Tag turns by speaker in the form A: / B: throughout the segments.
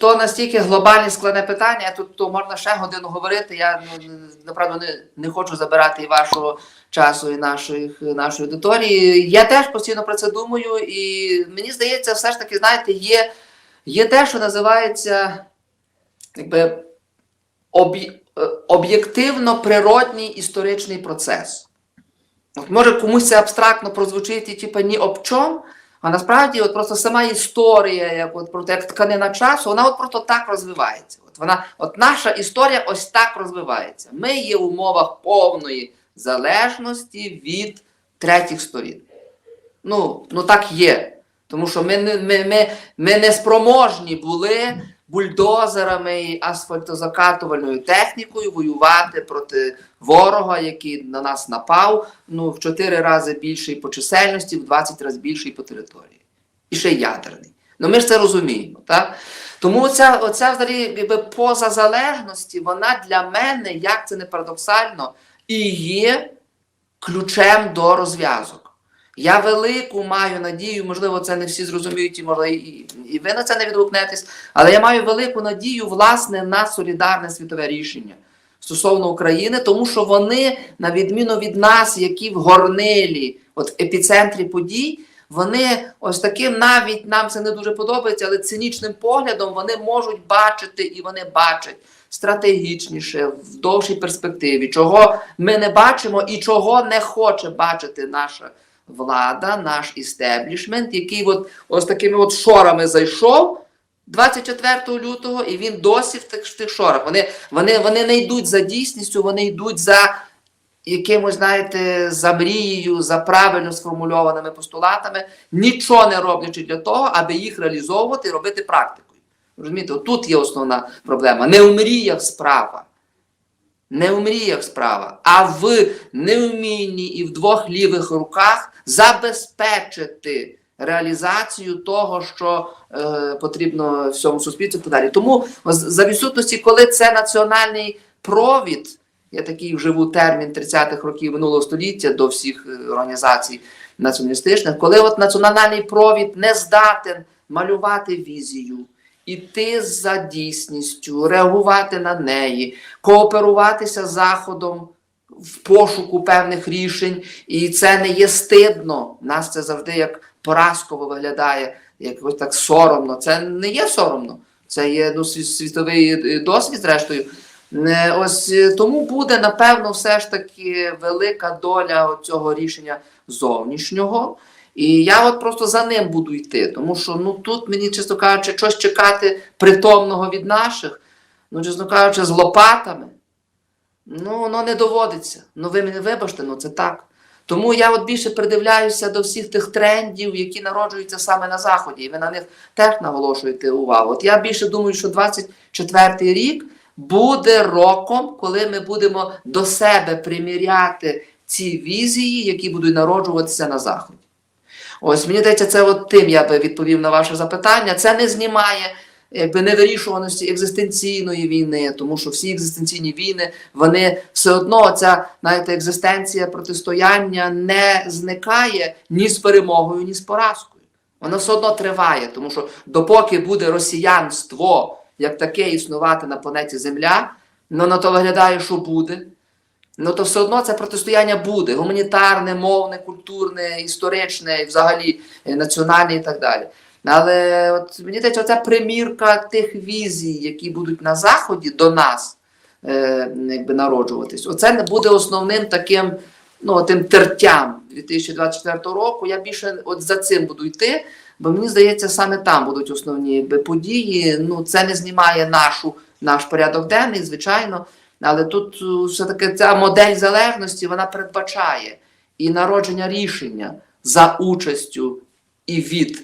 A: то настільки глобальне складне питання, тут то можна ще годину говорити. Я ну, направду не, не хочу забирати і вашого часу, і наших, нашої аудиторії. Я теж постійно про це думаю, і мені здається, все ж таки, знаєте, є, є те, що називається якби, е, об'єктивно природній історичний процес. От може комусь це абстрактно прозвучить, і типу ні об чому, а насправді от просто сама історія, як от просто як тканина часу, вона от просто так розвивається. От вона, от наша історія ось так розвивається. Ми є в умовах повної залежності від третіх сторін. Ну, ну так є. Тому що ми, ми, ми, ми не спроможні були бульдозерами і асфальтозакатувальною технікою воювати проти ворога, який на нас напав, ну, в 4 рази більший по чисельності, в 20 разів більший по території. І ще ядерний. Ну ми ж це розуміємо. Так? Тому оця, оця взагалі, якби, поза залежності, вона для мене, як це не парадоксально, і є ключем до розв'язок. Я велику маю надію, можливо, це не всі зрозуміють, і може, і, і ви на це не відгукнетесь, але я маю велику надію, власне, на солідарне світове рішення стосовно України, тому що вони, на відміну від нас, які в горнилі, от в епіцентрі подій, вони ось таким навіть нам це не дуже подобається, але цинічним поглядом вони можуть бачити і вони бачать стратегічніше, в довшій перспективі, чого ми не бачимо і чого не хоче бачити наша влада, наш істеблішмент, який от, ось такими от шорами зайшов 24 лютого, і він досі в тих, в тих шорах. Вони, вони, вони не йдуть за дійсністю, вони йдуть за якимось, знаєте, за мрією, за правильно сформульованими постулатами, нічого не роблячи для того, аби їх реалізовувати і робити практикою. Розумієте, тут є основна проблема. Не у мріях справа. Не у мріях справа, а в неумінні і в двох лівих руках забезпечити реалізацію того, що е, потрібно всьому суспільству і так далі. Тому за відсутності, коли це національний провід, я такий вживу термін 30-х років минулого століття до всіх е, організацій націоналістичних, коли от національний провід не здатен малювати візію, іти за дійсністю, реагувати на неї, кооперуватися з заходом в пошуку певних рішень, і це не є стидно. Нас це завжди як поразково виглядає, як ось так соромно. Це не є соромно. Це є ну, світовий досвід, зрештою. Е, Ось е, тому буде, напевно, все ж таки велика доля цього рішення зовнішнього. І я от просто за ним буду йти, тому що ну тут мені, чесно кажучи, щось чекати притомного від наших, ну, чесно кажучи, з лопатами. Ну, воно не доводиться. Ну, ви мене вибачте, ну це так. Тому я от більше придивляюся до всіх тих трендів, які народжуються саме на Заході, і ви на них теж наголошуєте увагу. От я більше думаю, що 24-й рік буде роком, коли ми будемо до себе приміряти ці візії, які будуть народжуватися на Заході. Ось мені здається, це от тим я би відповів на ваше запитання. Це не знімає якби невирішуваності екзистенційної війни, тому що всі екзистенційні війни, вони все одно ця знаєте, екзистенція протистояння не зникає ні з перемогою, ні з поразкою. Вона все одно триває, тому що допоки буде росіянство як таке існувати на планеті Земля, ну на то виглядає, що буде. Ну то все одно це протистояння буде гуманітарне, мовне, культурне, історичне, взагалі е, національне і так далі. Але от мені здається, оця примірка тих візій, які будуть на заході до нас е, якби народжуватись, оце не буде основним таким ну, тим тертям 2024 року. Я більше от за цим буду йти, бо мені здається, саме там будуть основні якби, події. Ну, це не знімає нашу, наш порядок денний, звичайно. Але тут е, все-таки ця модель залежності вона передбачає і народження рішення за участю і від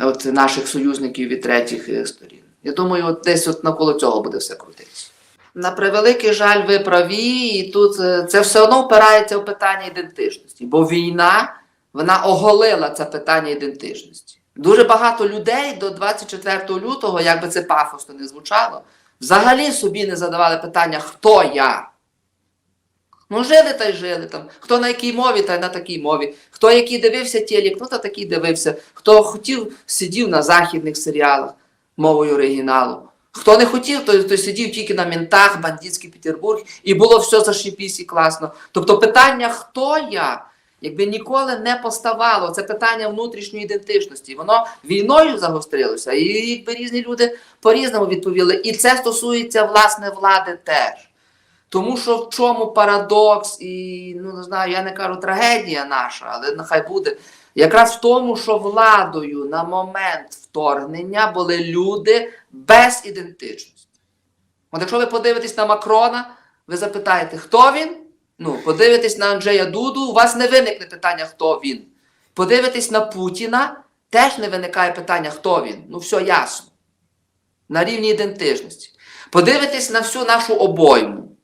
A: от, наших союзників від третіх е, сторін. Я думаю, от десь от навколо цього буде все крутитися. На превеликий жаль, ви праві, і тут е, це все одно впирається в питання ідентичності, бо війна вона оголила це питання ідентичності. Дуже багато людей до 24 лютого, як би це пафосно не звучало, взагалі собі не задавали питання, хто я. Ну, жили та й жили там. Хто на якій мові, та й на такій мові. Хто який дивився телек, ну та такий дивився. Хто хотів, сидів на західних серіалах мовою оригіналу. Хто не хотів, той, той сидів тільки на ментах, бандитський Петербург, і було все зашипісь і класно. Тобто питання, хто я, якби ніколи не поставало. Це питання внутрішньої ідентичності. Воно війною загострилося, і якби різні люди по-різному відповіли. І це стосується власне влади теж. Тому що в чому парадокс, і ну не знаю, я не кажу трагедія наша, але нехай буде. Якраз в тому, що владою на момент вторгнення були люди без ідентичності. От якщо ви подивитесь на Макрона, ви запитаєте, хто він? Ну, подивитесь на Анджея Дуду, у вас не виникне питання, хто він. Подивитесь на Путіна, теж не виникає питання, хто він. Ну, все ясно. На рівні ідентичності. Подивитесь на всю нашу обойму.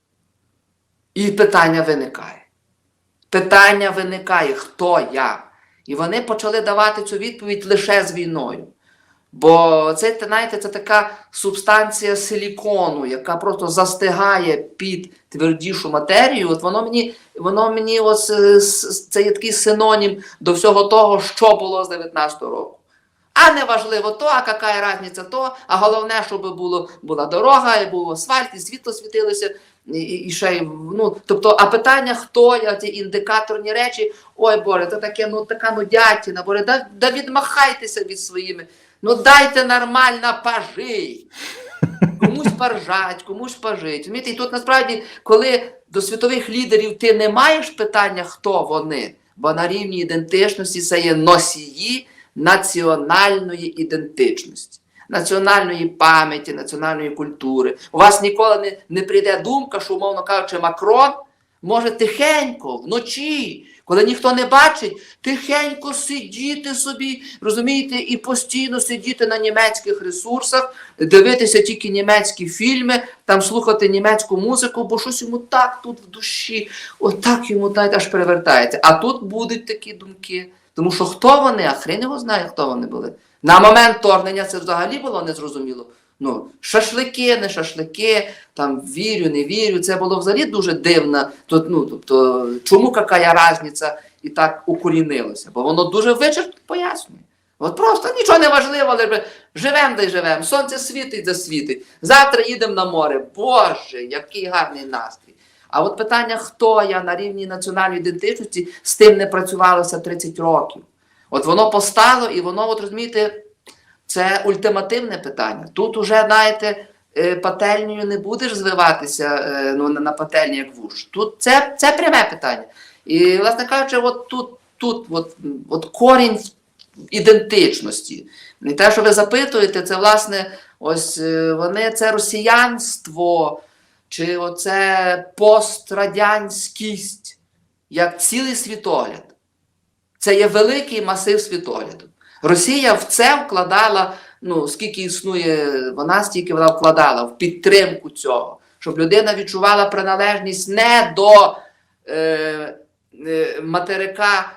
A: І питання виникає. Питання виникає, хто я? І вони почали давати цю відповідь лише з війною. Бо це, знаєте, це така субстанція силікону, яка просто застигає під твердішу матерію. От воно мені, воно мені ось, е, це є такий синонім до всього того, що було з 19-го року. А не важливо то, а яка різниця то, а головне, щоб було, була дорога, і був асфальт, і світло світилося, і, і, ще ну, тобто, а питання, хто я, ці індикаторні речі, ой Боре, це таке, ну така нудятіна, Боре, да, да відмахайтеся від своїми. Ну дайте нормально пожить. Комусь поржать, комусь пожить. І тут насправді, коли до світових лідерів ти не маєш питання, хто вони, бо на рівні ідентичності це є носії національної ідентичності, національної пам'яті, національної культури. У вас ніколи не, не прийде думка, що, умовно кажучи, Макрон може тихенько, вночі, коли ніхто не бачить, тихенько сидіти собі, розумієте, і постійно сидіти на німецьких ресурсах, дивитися тільки німецькі фільми, там слухати німецьку музику, бо щось йому так тут в душі, отак йому так аж перевертається. А тут будуть такі думки. Тому що хто вони, а хрен його знає, хто вони були. На момент вторгнення це взагалі було незрозуміло. Ну, шашлики, не шашлики, там вірю, не вірю. Це було взагалі дуже дивно. Тут, ну, тобто, чому яка різниця і так укорінилося? Бо воно дуже вичерпно пояснює. От просто нічого не важливо, але живемо й живемо. Сонце світить да світить. Завтра їдемо на море. Боже, який гарний настрій. А от питання, хто я на рівні національної ідентичності, з тим не працювалося 30 років. От воно постало, і воно, от розумієте, це ультимативне питання. Тут уже, знаєте, е, пательнею не будеш звиватися е, ну, на пательні, як вуш. Тут це, це пряме питання. І, власне кажучи, от тут, тут от, от корінь ідентичності. І те, що ви запитуєте, це власне ось е, вони це росіянство, чи оце пострадянськість, як цілий світогляд. Це є великий масив світогляду. Росія в це вкладала, ну скільки існує, вона стільки вона вкладала в підтримку цього, щоб людина відчувала приналежність не до е, е, материка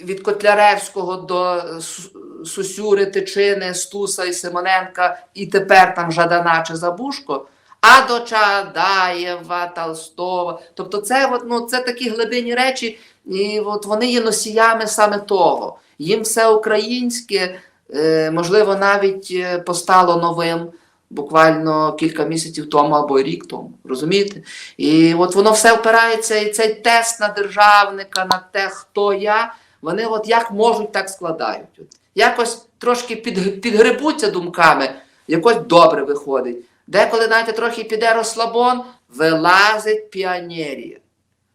A: від Котляревського до Су- Сусюри, Тичини, Стуса і Симоненка, і тепер там Жадана чи Забушко, а до Чадаєва, Толстого. Тобто це, от, ну, це такі глибинні речі, і от вони є носіями саме того. Їм все українське, е, можливо, навіть е, постало новим буквально кілька місяців тому або рік тому. Розумієте? І от воно все впирається, і цей тест на державника, на те, хто я, вони от як можуть, так складають. От. Якось трошки під, підгребуться думками, якось добре виходить. Деколи, знаєте, трохи піде розслабон, вилазить піонерія.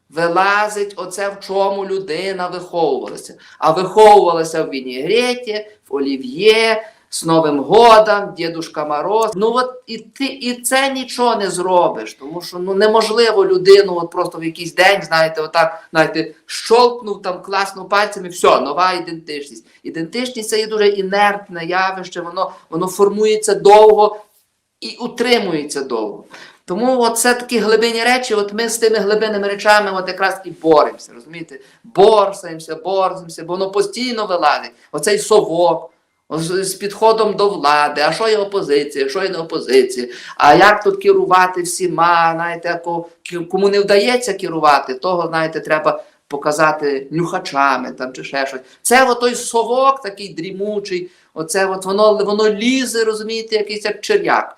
A: Вилазить оце, в чому людина виховувалася. А виховувалася в Вінігреті, в Олів'є, з Новим Годом, Дідушка Мороз. Ну от і ти і це нічого не зробиш, тому що ну неможливо людину от просто в якийсь день, знаєте, отак, знаєте, щолкнув там класнув пальцями, все, нова ідентичність. Ідентичність це є дуже інертне явище, воно, воно формується довго і утримується довго. Тому це такі глибинні речі, от ми з тими глибинними речами от якраз і боремося, розумієте? Борсаємося, борсаємося, бо воно постійно вилазить. Оцей совок з підходом до влади, а що є опозиція, що є не опозиція, а як тут керувати всіма, знаєте, кому не вдається керувати, того, знаєте, треба показати нюхачами там чи ще щось. Це той совок такий дрімучий, оце от воно, воно лізе, розумієте, якийсь як черв'як.